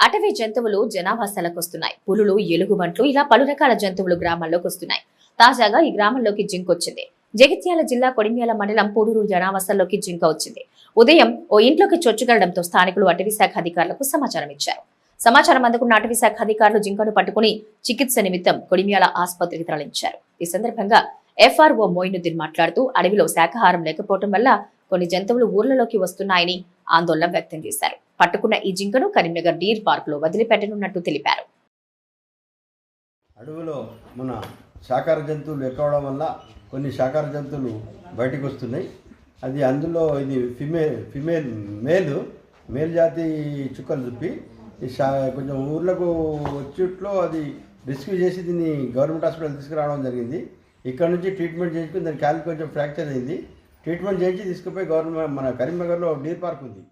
అటవీ జంతువులు జనాభా వస్తున్నాయి. పులులు ఎలుగుబంట్లు ఇలా పలు రకాల జంతువులు గ్రామాల్లోకి వస్తున్నాయి. తాజాగా ఈ గ్రామంలోకి జింకొచ్చింది జగిత్యాల జిల్లా కొడిమ్యాల మండలం పూడూరు జనావాసంలోకి జింక వచ్చింది. ఉదయం ఓ ఇంట్లోకి చొచ్చుకెళ్ళడంతో స్థానికులు అటవీ శాఖ అధికారులకు సమాచారం ఇచ్చారు సమాచారం అందుకున్న అటవీ శాఖ అధికారులు జింకను పట్టుకుని చికిత్స నిమిత్తం కొడిమ్యాల ఆసుపత్రికి తరలించారు. ఈ సందర్భంగా ఎఫ్ఆర్ఓ మోయినుద్దీన్ మాట్లాడుతూ అడవిలో శాకాహారం లేకపోవడం వల్ల కొన్ని జంతువులు ఊర్లలోకి వస్తున్నాయని ఆందోళన వ్యక్తం చేశారు. పట్టుకున్న ఈ జింకను కరీంనగర్ డీర్ పార్క్లో వదిలిపెట్టనున్నట్టు తెలిపారు. అడవిలో మన శాకాహార జంతువులు ఎక్కువడం వల్ల కొన్ని శాకార జంతువులు బయటకు వస్తున్నాయి. అది అందులో ఇది ఫిమేల్ ఫిమేల్ మేలు మేల్ జాతి చుక్కలు చుప్పి ఈ కొంచెం ఊర్లకు వచ్చేట్లో అది రెస్క్యూ చేసి దీన్ని గవర్నమెంట్ హాస్పిటల్ తీసుకురావడం జరిగింది. ఇక్కడ నుంచి ట్రీట్మెంట్ చేయించుకుని దాని కాలు కొంచెం ఫ్రాక్చర్ అయింది. ట్రీట్మెంట్ చేయించి తీసుకుపోయి గవర్నమెంట్ మన కరీంనగర్లో డీర్ పార్క్ ఉంది.